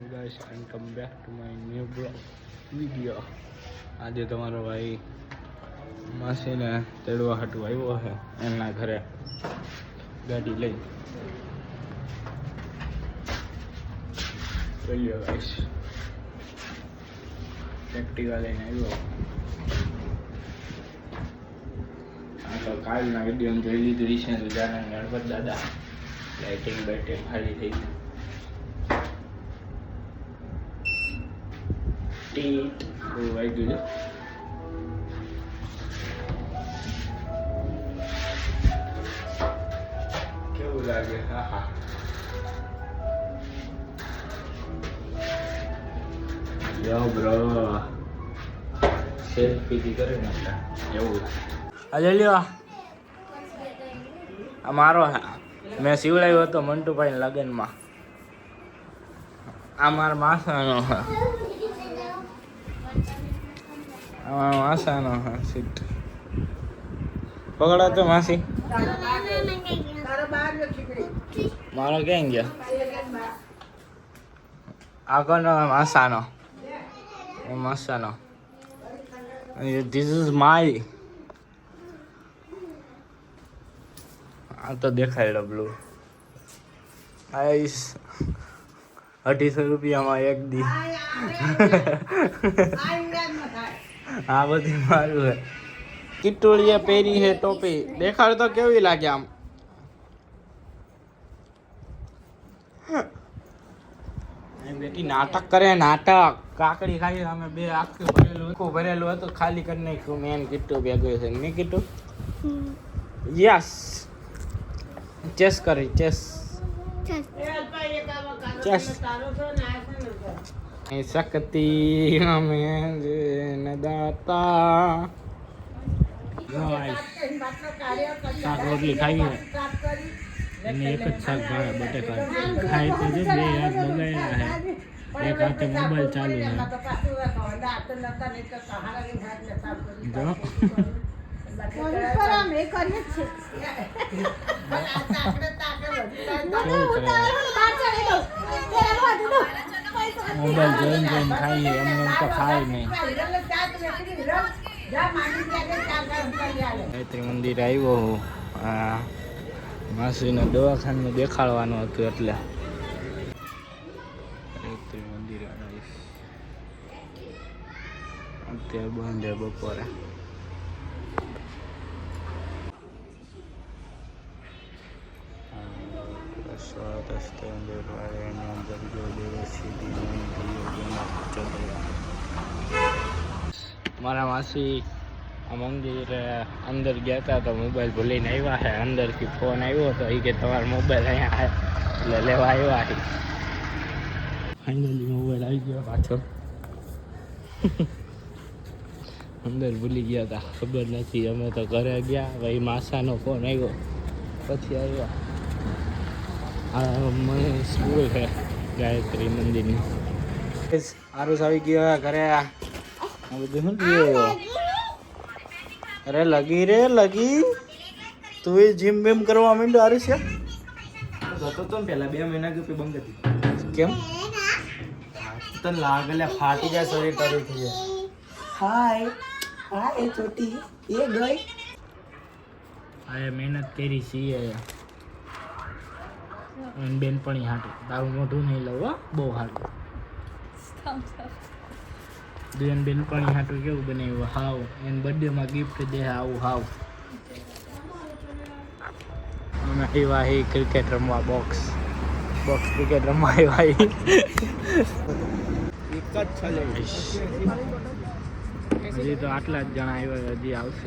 guys, and come back to my new blog video. આજે તમારો ભાઈ માસીને તેડવા હાટું આવ્યો છે, એમના ઘરે ગાડી લઈ. બોલ્યો ગાઈસ એક્ટિવા લઈને આવ્યો. આ તો કાલના વીડિયો જોઈ લીધું છે જાણે ગણપત દાદા. લાઇટિંગ બેટિંગ ખાલી થઈ ગઈ એવું વાગ્યું છે કેવું લાગે હા હા યો બ્રો સેલ્ફી થી કરે ને એટલે એવું આજે લ્યો આ મારો મેં સિવડાવ્યો હતો મંટુભાઈ લગ્નમાં આ મારા માસાનો માસાનો હે સીટ. પકડો તો માસી. મારો ક્યાં ગયા? આગળનો માસાનો માસાનો ધીસ ઇઝ માય આ તો દેખાય ડબલું આઈસ. અઢીસો રૂપિયામાં એક દી. આ બધી મારું હે. કિટોળીએ પહેરી છે ટોપી. દેખાડ તો કેવી લાગે આમ? એમ બેટી નાટક કરે નાટક. કાકડી ખાઈ અમે બે આખું ભરેલું આખું ભરેલું હતું ખાલી કરી નાખ્યું. મેં કીટું ભેગું છે મેં કીધું યસ. ચેસ કરી ચેસ. ચેસ. શક્તિ અમે દાતા શાક રોટલી ખાવી એને એક જ શાક ભાવે બટેકા. ખાય તો જો બે હાથ બગાડ્યા છે એક હાથે મોબાઈલ ચાલુ છે. જો. મોબાઈલ જોઈને જોઈને ખાઈએ એમ એમ તો ખાય નહીં. ગાયત્રી મંદિર આવ્યો હું. આ માસીને દવાખાનું દેખાડવાનું હતું એટલે. ગાયત્રી મંદિર અત્યારે બંધ બપોરે. મારા માસી મંદિરે અંદર ગયા હતા તો મોબાઈલ ભૂલીને આવ્યા છે અંદરથી ફોન આવ્યો હતો એ કે તમારો મોબાઈલ અહીંયા એટલે લેવા આવ્યા છે ફાઇનલી મોબાઈલ આવી ગયો પાછો. અંદર ભૂલી ગયા હતા ખબર નથી. અમે તો ઘરે ગયા, ભાઈ માસાનો ફોન આવ્યો. પછી આવ્યા. આ સ્કૂલ છે ગાયત્રી મંદિરની. આરુસ આવી ગયો ઘરે આ. બધું શું થયું? અરે લગી રે લગી. તું જીમ બીમ કરવા માંડ્યો આરુષ જતો તો ને પેલા બે મહિના ગયો બંધ હતી કેમ? તને લાગલે ફાટી જાય શરીર તારું થઈ જાય. હાય હા એ ચોટી. એ ગઈ? આ મહેનત કરી છીએ અને બેનપણી હાટું. તારું મોઢું નહીં લઉં બહુ હાટું બેન બેનપણી હાટું કેવું બનાવ્યું? હાવ. એને બર્થડેમાં ગિફ્ટ દે આવું હાવ. અમે આવ્યા હી ક્રિકેટ રમવા બોક્સ બોક્સ ક્રિકેટ રમવા આવ્યા જ ચાલે હજી તો આટલા જ જણા આવ્યા હજી આવશે.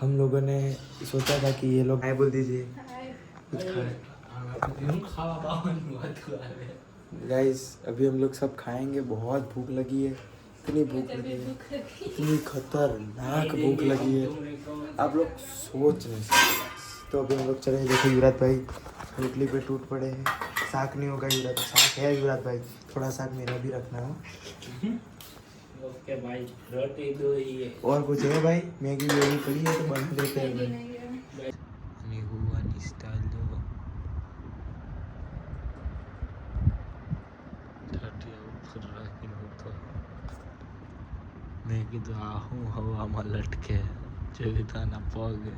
हम लोगों ने सोचा था कि ये लोग हाय बोल दीजिए। गाइस अभी हम लोग सब खाएँगे। बहुत भूख लगी है। इतनी भूख लगी है। इतनी खतरनाक भूख लगी है। आप लोग सोच नहीं सकते। तो अभी हम लोग चले देखो युवराज भाई रोटली पे टूट पड़े हैं। साग नहीं होगा युवराज साग है युवराज भाई। थोड़ा साग मेरा भी रखना। हो ઓકે ભાઈ રોટી દોઈ और कुछ है भाई मैगी वैगी पड़ी है तो बना देते हैं भाई અને હોવાની સ્ટાઇલ જો ટાટિયા ઉપર રાખીને હતો મેં કીધું આ હું હવામાં લટકે જેવી તાના પગ હે.